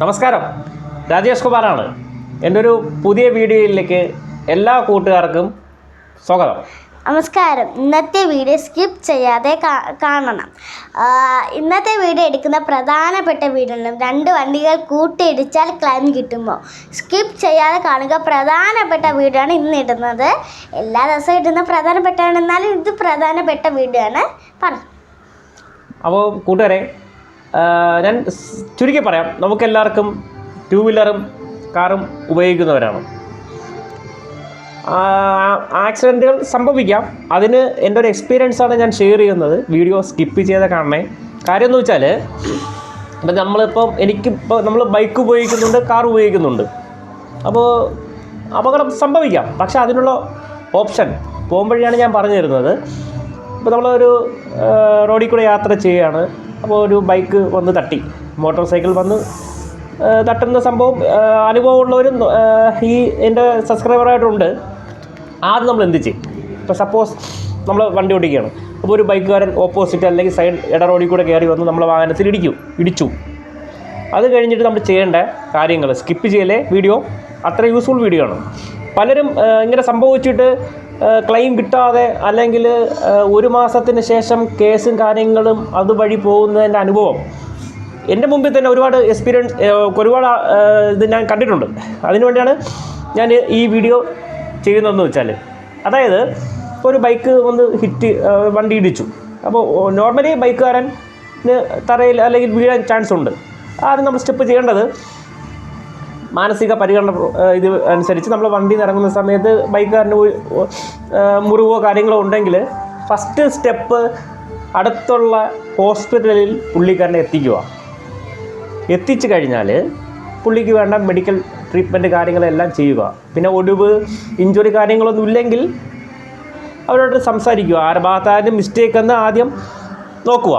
നമസ്കാരം. രാജേഷ് കുമാറാണ്. എന്റെ ഒരു പുതിയ വീഡിയോയിലേക്ക് എല്ലാ കൂട്ടുകാർക്കും സ്വാഗതം. നമസ്കാരം. ഇന്നത്തെ വീഡിയോ സ്കിപ്പ് ചെയ്യാതെ കാണണം. ഇന്നത്തെ വീഡിയോ എടുക്കുന്ന പ്രധാനപ്പെട്ട വീഡിയോ രണ്ട് വണ്ടികൾ കൂട്ടിയിടിച്ചാൽ ക്ലൈം കിട്ടുമ്പോൾ സ്കിപ്പ് ചെയ്യാതെ കാണുക പ്രധാനപ്പെട്ട വീഡിയോ ആണ് ഇന്ന് ഇടുന്നത്. എല്ലാ ദിവസവും ഇടുന്ന പ്രധാനപ്പെട്ടാണ് എന്നാലും ഇത് പ്രധാനപ്പെട്ട വീഡിയോ ആണ്. പറഞ്ഞു അപ്പോൾ കൂട്ടുകാരെ ഞാൻ ചുരുക്കി പറയാം. നമുക്കെല്ലാവർക്കും ടു വീലറും കാറും ഉപയോഗിക്കുന്നവരാണ് ആക്സിഡന്റുകൾ സംഭവിക്കാം. അതിന് എന്റെ ഒരു എക്സ്പീരിയൻസാണ് ഞാൻ ഷെയർ ചെയ്യുന്നത്. വീഡിയോ സ്കിപ്പ് ചെയ്ത് കാണണേ കാര്യം എന്ന് വെച്ചാൽ ഇപ്പം നമ്മളിപ്പം എനിക്കിപ്പോൾ നമ്മൾ ബൈക്ക് ഉപയോഗിക്കുന്നുണ്ട് കാർ ഉപയോഗിക്കുന്നുണ്ട്. അപ്പോൾ അപകടം സംഭവിക്കാം. പക്ഷെ അതിനുള്ള ഓപ്ഷൻ പോകുമ്പോഴാണ് ഞാൻ പറഞ്ഞു തരുന്നത് ഇപ്പോൾ നമ്മളൊരു റോഡിൽ കൂടെ യാത്ര ചെയ്യുകയാണ്. അപ്പോൾ ഒരു ബൈക്ക് വന്ന് തട്ടി. മോട്ടോർ സൈക്കിൾ വന്ന് തട്ടുന്ന സംഭവം അനുഭവമുള്ളവരും ഈ എന്റെ സബ്സ്ക്രൈബറായിട്ടുണ്ട്. ആദ്യം നമ്മൾ എന്ത് ചെയ്യും? ഇപ്പോൾ സപ്പോസ് നമ്മൾ വണ്ടി ഓടിക്കുകയാണ്. അപ്പോൾ ഒരു ബൈക്കുകാരൻ ഓപ്പോസിറ്റ് അല്ലെങ്കിൽ സൈഡ് ഇട റോഡിൽ കൂടെ കയറി വന്ന് നമ്മളെ വാഹനത്തിൽ ഇടിക്കും ഇടിച്ചു. അത് കഴിഞ്ഞിട്ട് നമ്മൾ ചെയ്യേണ്ട കാര്യങ്ങൾ സ്കിപ്പ് ചെയ്യലേ വീഡിയോ അത്ര യൂസ്ഫുൾ വീഡിയോ ആണ്. പലരും ഇങ്ങനെ സംഭവിച്ചിട്ട് ക്ലെയിം കിട്ടാതെ അല്ലെങ്കിൽ ഒരു മാസത്തിന് ശേഷം കേസും കാര്യങ്ങളും അതുവഴി പോകുന്നതിന്റെ അനുഭവം. എന്റെ മുമ്പിൽ തന്നെ ഒരുപാട് എക്സ്പീരിയൻസ് ഒരുപാട് ഇത് ഞാൻ കണ്ടിട്ടുണ്ട്. അതിനുവേണ്ടിയാണ് ഞാൻ ഈ വീഡിയോ ചെയ്യുന്നതെന്ന് വെച്ചാൽ അതായത് ഒരു ബൈക്ക് ഒന്ന് ഹിറ്റ് വണ്ടി ഇടിച്ചു. അപ്പോൾ നോർമലി ബൈക്കുകാരന് തറയിൽ അല്ലെങ്കിൽ വീഴാൻ ചാൻസ് ഉണ്ട്. ആദ്യം നമ്മൾ സ്റ്റെപ്പ് ചെയ്യേണ്ടത് മാനസിക പരിഗണന ഇത് അനുസരിച്ച് നമ്മൾ വണ്ടിയിൽ നിന്ന് ഇറങ്ങുന്ന സമയത്ത് ബൈക്കുകാരന് മുറിവോ കാര്യങ്ങളോ ഉണ്ടെങ്കിൽ ഫസ്റ്റ് സ്റ്റെപ്പ് അടുത്തുള്ള ഹോസ്പിറ്റലിൽ പുള്ളിക്കാരനെ എത്തിക്കുക. എത്തിച്ചു കഴിഞ്ഞാൽ പുള്ളിക്ക് വേണ്ട മെഡിക്കൽ ട്രീറ്റ്മെന്റ് കാര്യങ്ങളെല്ലാം ചെയ്യുക. പിന്നെ ഒടിവ് ഇഞ്ചുറി കാര്യങ്ങളൊന്നും ഇല്ലെങ്കിൽ അവരോട് സംസാരിക്കുക. ആരുടെ ഭാഗത്തായാലും മിസ്റ്റേക്ക് എന്ന് ആദ്യം നോക്കുക.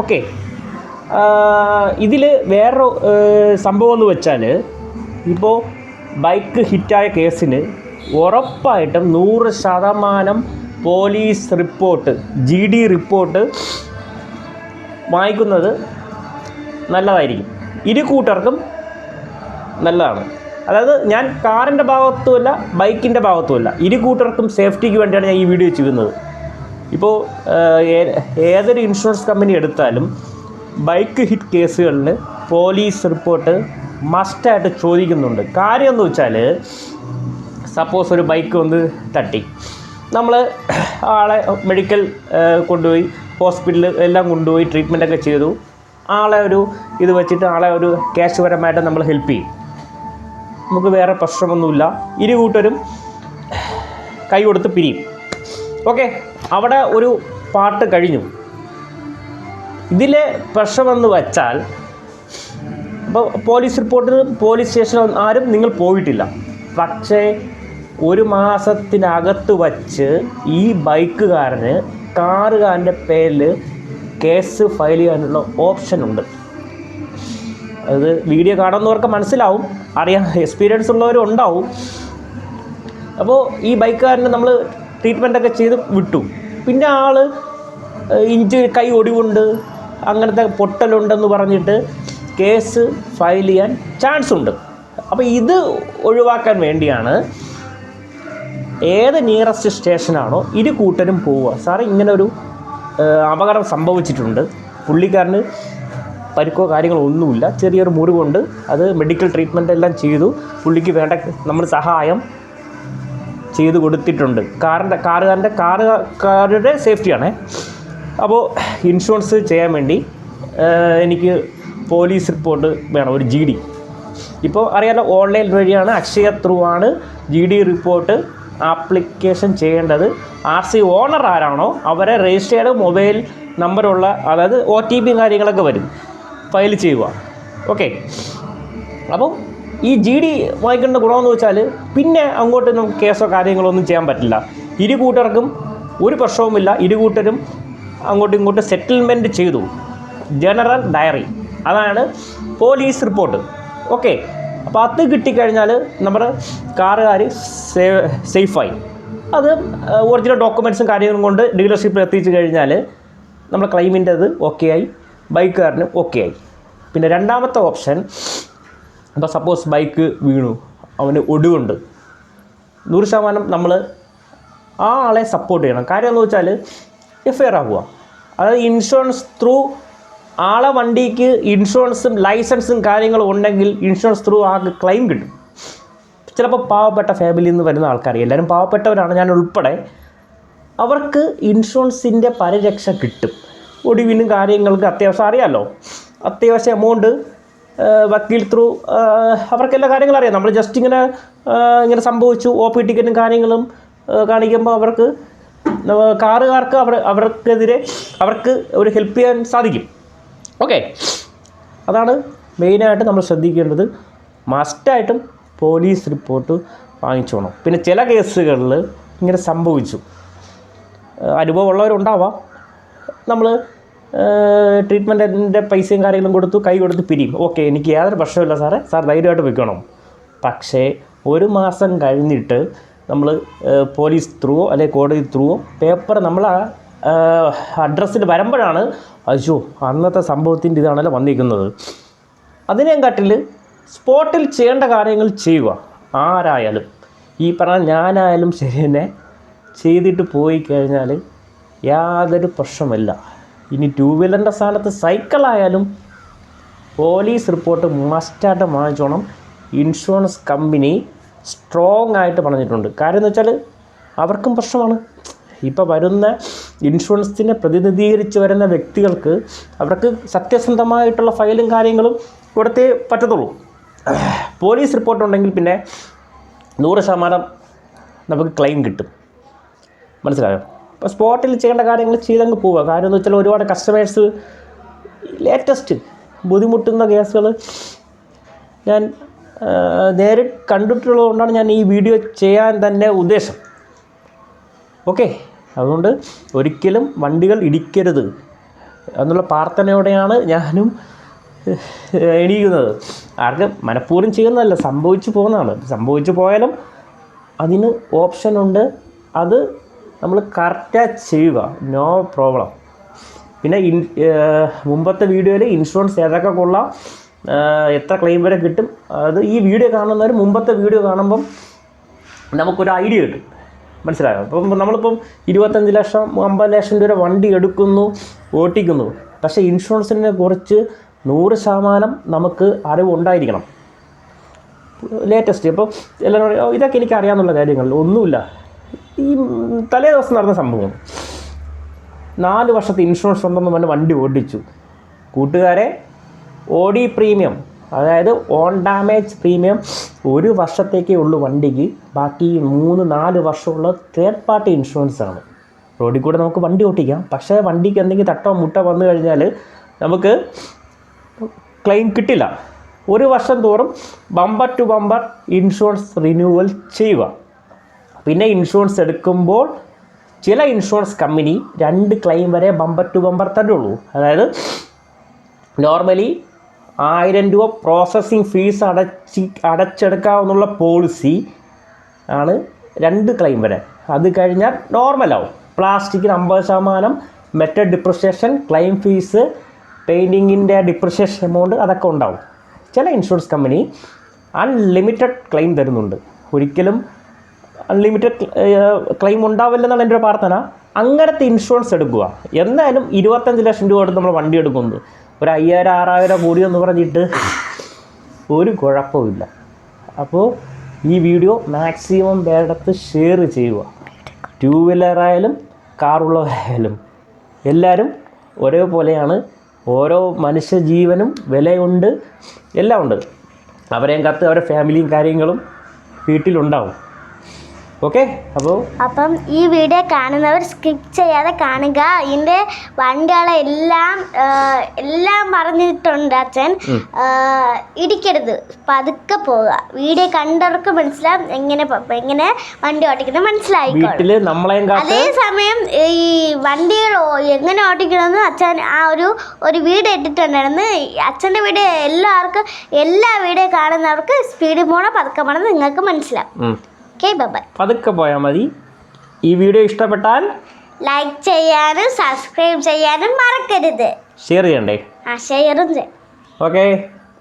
ഓക്കെ ഇതിൽ വേറൊരു സംഭവം എന്ന് വെച്ചാൽ ഇപ്പോൾ ബൈക്ക് ഹിറ്റായ കേസിന് ഉറപ്പായിട്ടും നൂറ് ശതമാനം police report G D report വാങ്ങിക്കുന്നത് നല്ലതായിരിക്കും. ഇരു കൂട്ടർക്കും നല്ലതാണ്. അതായത് ഞാൻ കാറിന്റെ ഭാഗത്തുമല്ല ബൈക്കിന്റെ ഭാഗത്തുമല്ല. ഇരു കൂട്ടർക്കും സേഫ്റ്റിക്ക് വേണ്ടിയാണ് ഞാൻ ഈ വീഡിയോ ചെയ്യുന്നത്. ഇപ്പോൾ ഏതൊരു ഇൻഷുറൻസ് കമ്പനി എടുത്താലും ബൈക്ക് ഹിറ്റ് കേസുകളിൽ പോലീസ് റിപ്പോർട്ട് മസ്റ്റായിട്ട് ചോദിക്കുന്നുണ്ട്. കാര്യം എന്ന് വെച്ചാൽ സപ്പോസ് ഒരു ബൈക്ക് വന്ന് തട്ടി. നമ്മൾ ആളെ മെഡിക്കൽ കൊണ്ടുപോയി ഹോസ്പിറ്റലിൽ എല്ലാം കൊണ്ടുപോയി ട്രീറ്റ്മെന്റൊക്കെ ചെയ്തു. ആളെ ഒരു ഇത് വെച്ചിട്ട് ആളെ ഒരു ക്യാഷ് പരമായിട്ട് നമ്മൾ ഹെൽപ്പ് ചെയ്യും. നമുക്ക് വേറെ പ്രശ്നമൊന്നുമില്ല. ഇരു കൂട്ടരും കൈ കൊടുത്ത് പിരിയും. ഓക്കെ അവിടെ ഒരു പാട്ട് കഴിഞ്ഞു. ഇതിലെ പ്രശ്നമെന്ന് വെച്ചാൽ അപ്പോൾ പോലീസ് റിപ്പോർട്ടിന് പോലീസ് സ്റ്റേഷനിൽ ആരും നിങ്ങൾ പോയിട്ടില്ല. പക്ഷേ ഒരു മാസത്തിനകത്ത് വച്ച് ഈ ബൈക്കുകാരന് കാറുകാരന്റെ പേരിൽ കേസ് ഫയൽ ചെയ്യാനുള്ള ഓപ്ഷൻ ഉണ്ട്. അത് വീഡിയോ കാണുന്നവർക്ക് മനസ്സിലാവും അറിയാൻ എക്സ്പീരിയൻസ് ഉള്ളവരും ഉണ്ടാവും. അപ്പോൾ ഈ ബൈക്കുകാരന് നമ്മൾ ട്രീറ്റ്മെന്റൊക്കെ ചെയ്ത് വിട്ടു. പിന്നെ ആൾ ഇഞ്ചി കൈ ഒടിവുണ്ട് അങ്ങനത്തെ പൊട്ടലുണ്ടെന്ന് പറഞ്ഞിട്ട് കേസ് ഫയൽ ചെയ്യാൻ ചാൻസ് ഉണ്ട്. അപ്പോൾ ഇത് ഒഴിവാക്കാൻ വേണ്ടിയാണ് ഏത് നിയറസ്റ്റ് സ്റ്റേഷനാണോ ഇരു കൂട്ടരും പോവുക. സാറേ ഇങ്ങനെ ഒരു അപകടം സംഭവിച്ചിട്ടുണ്ട്. പുള്ളിക്കാരന് പരിക്കോ കാര്യങ്ങളോ ഒന്നുമില്ല. ചെറിയൊരു മുറിവുണ്ട്. അത് മെഡിക്കൽ ട്രീറ്റ്മെന്റ് എല്ലാം ചെയ്തു. പുള്ളിക്ക് വേണ്ട നമ്മൾ സഹായം ചെയ്തു കൊടുത്തിട്ടുണ്ട്. കാറിന്റെ കാറുകാരന്റെ കാറുകാരുടെ സേഫ്റ്റിയാണേ അപ്പോൾ ഇൻഷുറൻസ് ചെയ്യാൻ വേണ്ടി എനിക്ക് പോലീസ് റിപ്പോർട്ട് വേണം ഒരു ജി ഡി ഇപ്പോൾ അറിയാലോ ഓൺലൈൻ വഴിയാണ് അക്ഷയ ത്രൂ ആണ് ജി ഡി റിപ്പോർട്ട് ആപ്ലിക്കേഷൻ ചെയ്യേണ്ടത്. ആർ സി ഓണർ ആരാണോ അവരെ രജിസ്റ്റർ ചെയ്ത മൊബൈൽ നമ്പറുള്ള അതായത് ഒ ടി പി കാര്യങ്ങളൊക്കെ വരും. ഫയൽ ചെയ്യുക. ഓക്കെ അപ്പം ഈ ജി ഡി വാങ്ങിക്കേണ്ട ഗുണമെന്ന് വെച്ചാൽ പിന്നെ അങ്ങോട്ട് നമുക്ക് കേസോ കാര്യങ്ങളോ ഒന്നും ചെയ്യാൻ പറ്റില്ല. ഇരു കൂട്ടർക്കും ഒരു പ്രശ്നവുമില്ല. ഇരു കൂട്ടരും അങ്ങോട്ടും ഇങ്ങോട്ടും സെറ്റിൽമെന്റ് ചെയ്തു. ജനറൽ ഡയറി അതാണ് പോലീസ് റിപ്പോർട്ട്. ഓക്കെ. അപ്പോൾ അത് കിട്ടിക്കഴിഞ്ഞാൽ നമ്മുടെ കാറുകാർ സേ സേഫായി. അത് ഒറിജിനൽ ഡോക്യുമെന്റ്സും കാര്യങ്ങളും കൊണ്ട് ഡീലർഷിപ്പിൽ എത്തിച്ചു കഴിഞ്ഞാൽ നമ്മുടെ ക്ലെയിമിന്റെ അത് ഓക്കെ ആയി ബൈക്കുകാരന് ഓക്കെ ആയി പിന്നെ രണ്ടാമത്തെ ഓപ്ഷൻ അപ്പോൾ സപ്പോസ് ബൈക്ക് വീണു അവന് ഒടിവുണ്ട്. നൂറ് ശതമാനം നമ്മൾ ആ ആളെ സപ്പോർട്ട് ചെയ്യണം. കാര്യം എന്ന് വെച്ചാൽ എഫ് ഐ ആർ ആവുക. അതായത് ഇൻഷുറൻസ് ത്രൂ ആളെ വണ്ടിക്ക് ഇൻഷുറൻസും ലൈസൻസും കാര്യങ്ങളും ഉണ്ടെങ്കിൽ ഇൻഷുറൻസ് ത്രൂ ആൾക്ക് ക്ലെയിം കിട്ടും. ചിലപ്പോൾ പാവപ്പെട്ട ഫാമിലിയിൽ നിന്ന് വരുന്ന ആൾക്കാർ എല്ലാവരും പാവപ്പെട്ടവരാണ് ഞാൻ ഉൾപ്പെടെ. അവർക്ക് ഇൻഷുറൻസിന്റെ പരിരക്ഷ കിട്ടും. ഒടിവിനും കാര്യങ്ങൾക്ക് അത്യാവശ്യം അറിയാമല്ലോ അത്യാവശ്യം എമൗണ്ട് വക്കീൽ ത്രൂ അവർക്ക് എല്ലാ കാര്യങ്ങളും അറിയാം. നമ്മൾ ജസ്റ്റ് ഇങ്ങനെ ഇങ്ങനെ സംഭവിച്ചു ഒ പി ടിക്കറ്റും കാര്യങ്ങളും കാണിക്കുമ്പോൾ അവർക്ക് കാറുകാർക്ക് അവർ അവർക്കെതിരെ അവർക്ക് ഒരു ഹെൽപ്പ് ചെയ്യാൻ സാധിക്കും. ഓക്കെ അതാണ് മെയിനായിട്ട് നമ്മൾ ശ്രദ്ധിക്കേണ്ടത്. മസ്റ്റായിട്ടും പോലീസ് റിപ്പോർട്ട് വാങ്ങിച്ചോണം പിന്നെ ചില കേസുകളിൽ ഇങ്ങനെ സംഭവിച്ചു. അനുഭവമുള്ളവരുണ്ടാവാം. നമ്മൾ ട്രീറ്റ്മെന്റിന്റെ പൈസയും കാര്യങ്ങളും കൊടുത്തു കൈ കൊടുത്ത് പിരിയും. ഓക്കെ എനിക്ക് യാതൊരു പ്രശ്നമില്ല സാറേ. സാർ ധൈര്യമായിട്ട് വെക്കണം പക്ഷേ ഒരു മാസം കഴിഞ്ഞിട്ട് നമ്മൾ പോലീസ് ത്രൂവോ അല്ലെങ്കിൽ കോടതി ത്രൂവോ പേപ്പർ നമ്മൾ ആ അഡ്രസ്സിൽ വരുമ്പോഴാണ് അയ്യോ അന്നത്തെ സംഭവത്തിന്റെ ഇതാണല്ലോ വന്നിരിക്കുന്നത്. അതിനെക്കാട്ടിൽ സ്പോട്ടിൽ ചെയ്യേണ്ട കാര്യങ്ങൾ ചെയ്യുക. ആരായാലും. ഈ പറഞ്ഞ ഞാനായാലും ശരി തന്നെ ചെയ്തിട്ട് പോയി കഴിഞ്ഞാൽ യാതൊരു പ്രശ്നമില്ല ഇനി ടൂ വീലറിന്റെ സ്ഥാനത്ത് സൈക്കിളായാലും പോലീസ് റിപ്പോർട്ട് മസ്റ്റായിട്ട് വാങ്ങിച്ചോണം. ഇൻഷുറൻസ് കമ്പനി സ്ട്രോങ് ആയിട്ട് പറഞ്ഞിട്ടുണ്ട്. കാര്യം എന്ന് വെച്ചാൽ അവർക്കും പ്രശ്നമാണ്. ഇപ്പോൾ വരുന്ന ഇൻഷുറൻസിനെ പ്രതിനിധീകരിച്ച് വരുന്ന വ്യക്തികൾക്ക് അവർക്ക് സത്യസന്ധമായിട്ടുള്ള ഫയലും കാര്യങ്ങളും കൊടുത്തേ പറ്റത്തുള്ളൂ. പോലീസ് റിപ്പോർട്ട് ഉണ്ടെങ്കിൽ പിന്നെ നൂറ് ശതമാനം നമുക്ക് ക്ലെയിം കിട്ടും. മനസ്സിലായോ? അപ്പോൾ സ്പോട്ടിൽ ചെയ്യേണ്ട കാര്യങ്ങൾ ചെയ്തങ്ങ് പോവുക. കാരണം എന്ന് വെച്ചാൽ ഒരുപാട് കസ്റ്റമേഴ്സ് ലേറ്റസ്റ്റ് ബുദ്ധിമുട്ടുന്ന കേസുകൾ ഞാൻ നേരിട്ട് കണ്ടിട്ടുള്ളതുകൊണ്ടാണ് ഞാൻ ഈ വീഡിയോ ചെയ്യാൻ തന്നെ ഉദ്ദേശം. ഓക്കെ? അതുകൊണ്ട് ഒരിക്കലും വണ്ടികൾ ഇടിക്കരുത്. എന്നുള്ള പ്രാർത്ഥനയോടെയാണ് ഞാനും എണീക്കുന്നത്. ആർക്കും മനഃപൂർവം ചെയ്യുന്നതല്ല സംഭവിച്ചു പോകുന്നതാണ്. സംഭവിച്ചു പോയാലും അതിന് ഓപ്ഷനുണ്ട് അത് നമ്മൾ കറക്റ്റായി ചെയ്യുക. നോ പ്രോബ്ലം പിന്നെ ഇൻ മുമ്പത്തെ വീഡിയോയിൽ ഇൻഷുറൻസ് ഏതൊക്കെ കൊള്ളാം എത്ര ക്ലെയിം വരെ കിട്ടും അത് ഈ വീഡിയോ കാണുന്നവർ മുമ്പത്തെ വീഡിയോ കാണുമ്പം നമുക്കൊരു ഐഡിയ കിട്ടും. മനസ്സിലായോ? അപ്പം നമ്മളിപ്പം ഇരുപത്തഞ്ച് ലക്ഷം അമ്പത് ലക്ഷം രൂപ വണ്ടി എടുക്കുന്നു ഓട്ടിക്കുന്നു. പക്ഷേ ഇൻഷുറൻസിനെ കുറിച്ച് നൂറ് ശതമാനം നമുക്ക് അറിവുണ്ടായിരിക്കണം ലേറ്റസ്റ്റ് ഇപ്പോൾ എല്ലാവരും പറയും, ഇതൊക്കെ എനിക്ക് അറിയാമെന്നുള്ള കാര്യങ്ങൾ. ഒന്നുമില്ല. ഈ തലേ ദിവസം നടന്ന സംഭവം. നാല് വർഷത്തെ ഇൻഷുറൻസ് ഉണ്ടെന്ന് പറഞ്ഞ് വണ്ടി ഓടിച്ചു. കൂട്ടുകാരെ ഓടി പ്രീമിയം. അതായത് ഓൺ ഡാമേജ് പ്രീമിയം ഒരു വർഷത്തേക്കേ ഉള്ളൂ വണ്ടിക്ക്. ബാക്കി മൂന്ന് നാല് വർഷമുള്ള തേർഡ് പാർട്ടി ഇൻഷുറൻസ് ആണ്. റോഡിൽ കൂടെ നമുക്ക് വണ്ടി ഓട്ടിക്കാം. പക്ഷേ വണ്ടിക്ക് എന്തെങ്കിലും തട്ടോ മുട്ടോ വന്നു കഴിഞ്ഞാൽ നമുക്ക് ക്ലെയിം കിട്ടില്ല. ഒരു വർഷം തോറും bumper to bumper insurance renewal ചെയ്യുക. പിന്നെ ഇൻഷുറൻസ് എടുക്കുമ്പോൾ ചില ഇൻഷുറൻസ് കമ്പനി രണ്ട് ക്ലെയിം വരെ ബമ്പർ ടു ബമ്പർ തരുള്ളൂ. അതായത് നോർമലി ആയിരം രൂപ പ്രോസസ്സിങ് ഫീസ് അടച്ച് അടച്ചെടുക്കാവുന്നുള്ള പോളിസി ആണ് രണ്ട് ക്ലെയിം വരെ. അത് കഴിഞ്ഞാൽ നോർമലാവും പ്ലാസ്റ്റിക്കിന് അമ്പത് ശതമാനം മെറ്റൽ ഡിപ്രിസിയേഷൻ ക്ലെയിം ഫീസ് പെയിന്റിങ്ങിന്റെ ഡിപ്രിസിയേഷൻ എമൗണ്ട് അതൊക്കെ ഉണ്ടാവും. ചില ഇൻഷുറൻസ് കമ്പനി അൺലിമിറ്റഡ് ക്ലെയിം തരുന്നുണ്ട്. ഒരിക്കലും അൺലിമിറ്റഡ് ക്ലെയിം ഉണ്ടാവില്ലെന്നാണ് എന്റെ ഒരു പ്രാർത്ഥന. അങ്ങനത്തെ ഇൻഷുറൻസ് എടുക്കുക. എന്നാലും ഇരുപത്തഞ്ച് ലക്ഷം രൂപ എടുത്ത് നമ്മൾ വണ്ടി എടുക്കുന്നു ഒരു അയ്യായിരം ആറായിരം എന്ന് പറഞ്ഞിട്ട് ഒരു കുഴപ്പമില്ല അപ്പോൾ ഈ വീഡിയോ മാക്സിമം പേരടുത്ത് ഷെയർ ചെയ്യുക. ടൂ വീലറായാലും കാറുള്ളവരായാലും എല്ലാവരും ഒരേപോലെയാണ്. ഓരോ മനുഷ്യ ജീവനും വിലയുണ്ട് എല്ലാം ഉണ്ട്. അവരെയും കത്ത് അവരുടെ ഫാമിലിയും കാര്യങ്ങളും വീട്ടിലുണ്ടാവും. ഓക്കെ അപ്പോൾ അപ്പം ഈ വീഡിയോ കാണുന്നവർ സ്കിപ്പ് ചെയ്യാതെ കാണുക. ഇതിന്റെ വണ്ടികളെ എല്ലാം പറഞ്ഞിട്ടുണ്ട് അച്ഛൻ. ഇടിക്കരുത്. പതുക്കെ പോവുക. വീഡിയോ കണ്ടവർക്ക് മനസ്സിലാവും എങ്ങനെ എങ്ങനെ വണ്ടി ഓടിക്കുന്നത് മനസ്സിലായിക്കോളും. അതേ സമയം ഈ വണ്ടികൾ എങ്ങനെ ഓടിക്കണമെന്ന് അച്ഛൻ ആ ഒരു ഒരു വീഡിയോ ഇട്ടിട്ടുണ്ടായിരുന്നു. അച്ഛന്റെ വീഡിയോ എല്ലാവർക്കും എല്ലാ വീഡിയോ കാണുന്നവർക്ക് സ്പീഡിൽ പോകണം പതുക്കെ പോകണം നിങ്ങൾക്ക് മനസ്സിലാവും. ഓക്കെ ബൈ പതുക്കെ പോയാൽ മതി. ഈ വീഡിയോ ഇഷ്ടപ്പെട്ടാൽ ലൈക്ക് ചെയ്യാനും സബ്സ്ക്രൈബ് ചെയ്യാനും മറക്കരുത്. ഷെയർ ചെയ്യണ്ടേ? ആ ഷെയറും ചെയ്യും ഓക്കെ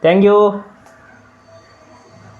താങ്ക് യു